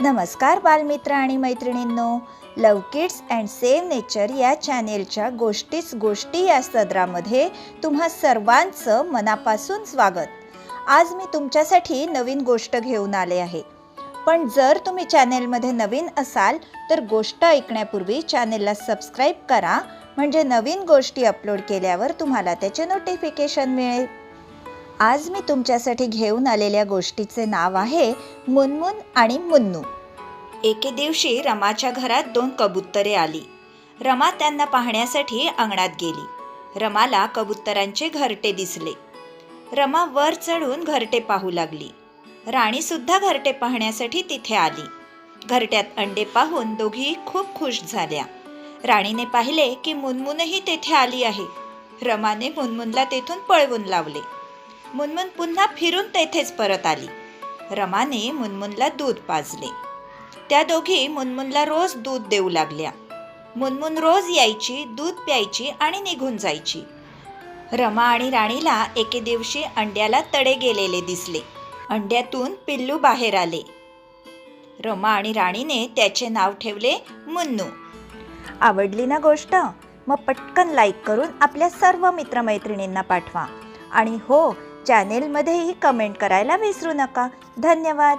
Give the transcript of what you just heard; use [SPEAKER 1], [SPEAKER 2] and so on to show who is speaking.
[SPEAKER 1] नमस्कार बालमित्र आणि मैत्रिणींनो love kids and same nature या चॅनेलच्या गोष्टीच गोष्टी या सदरामध्ये तुम्हा सर्वांचं मनापासून स्वागत. आज मी तुमच्यासाठी नवीन गोष्ट घेऊन आले आहे. पण जर तुम्ही चॅनेलमध्ये नवीन असाल तर गोष्ट ऐकण्यापूर्वी चॅनेलला सबस्क्राईब करा. म्हणजे नवीन गोष्टी अपलोड केल्यावर तुम्हाला त्याचे नोटिफिकेशन मिळेल. आज मी तुमच्यासाठी घेऊन आलेल्या गोष्टीचे नाव आहे मुनमुन आणि मुन्नू. एके दिवशी रमाच्या घरात दोन कबुतरे आली. रमा त्यांना पाहण्यासाठी अंगणात गेली. रमाला कबुतरांचे घरटे दिसले. रमा वर चढून घरटे पाहू लागली. राणी सुद्धा घरटे पाहण्यासाठी तिथे आली. घरट्यात अंडे पाहून दोघी खूप खुश झाल्या. राणीने पाहिले की मुनमुनही तेथे आली आहे. रमाने मुनमुनला तेथून पळवून लावले. मुनमुन पुन्हा फिरून तेथेच परत आली. रमाने मुनमुनला दूध पाजले. त्या दोघी मुनमुनला रोज दूध देऊ लागल्या. मुनमुन रोज यायची दूध प्यायची आणि निघून जायची. रमा आणि राणीला एके दिवशी अंड्याला तडे गेलेले दिसले. अंड्यातून पिल्लू बाहेर आले. रमा आणि राणीने त्याचे नाव ठेवले मुन्नू. आवडली ना गोष्ट? मग पटकन लाईक करून आपल्या सर्व मित्रमैत्रिणींना पाठवा. आणि हो चॅनेलमध्येही कमेंट करायला विसरू नका. धन्यवाद.